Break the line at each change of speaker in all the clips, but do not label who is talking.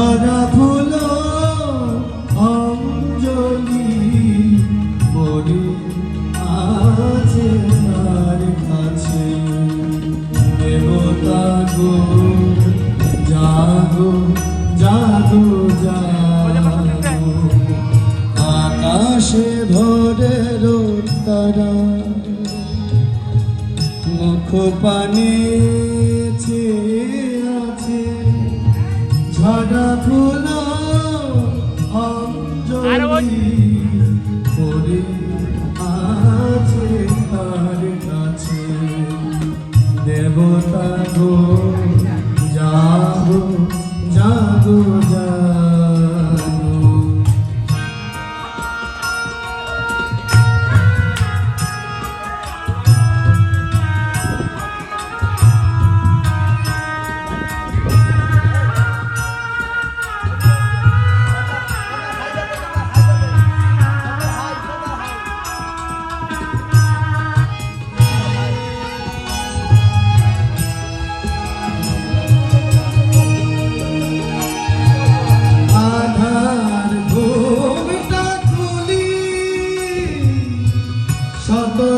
ধরা ফুল অঞ্জলি মরে আছে তার কাছে। দেবতা গো জাগো জাগো জাগো। আকাশে ধরে তারা, মুখ পানি ঝরা ফুল অঞ্জলি পড়ে আছে তার কাছে। দেবতা গো যাগো যাগো জাগো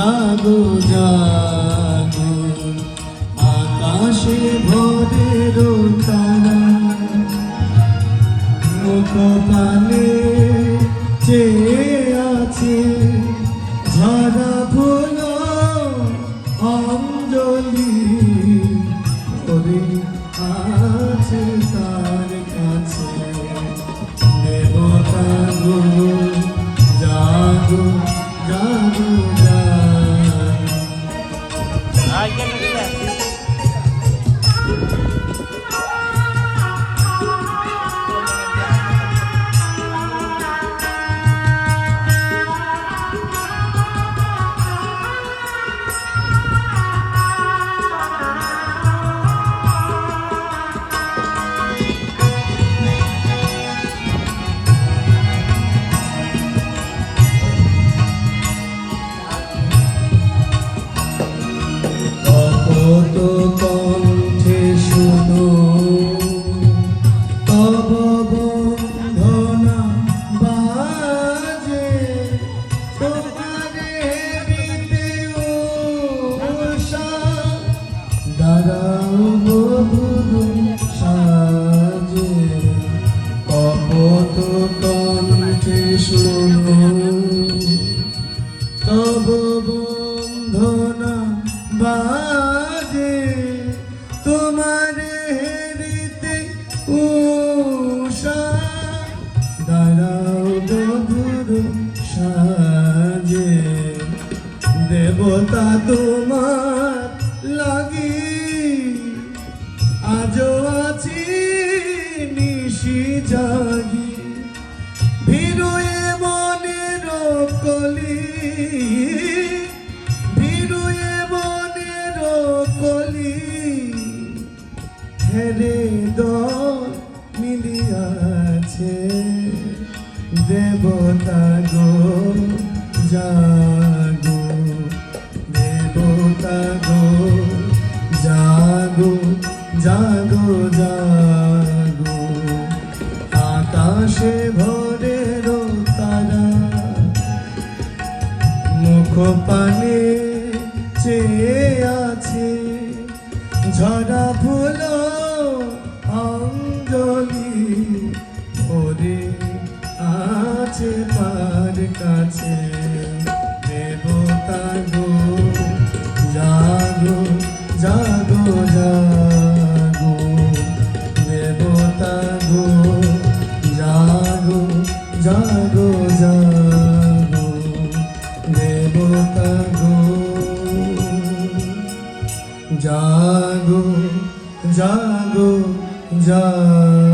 জাগো জাগো। আকাশে ভোরের তারা মুখ চেয়ে তোমার হেরিতে উষা। দাঁড়াও সাজে। দেবতা তোমার লাগি। আজও আছি নিশি জাগি। হেরে দল মিলিয়াছে, দেবতা গো, জাগো, দেবতা গো, জাগো জাগো জাগো। আকাশে ভোরের তারা মুখ পানে চেয়ে আছে, ঝরা ফুল কাছে দেবতা গো, জাগো জাগো জাগো। দেবতা গো, জাগো জাগো জাগো। দেবতা গো, জাগো জাগো জাগো।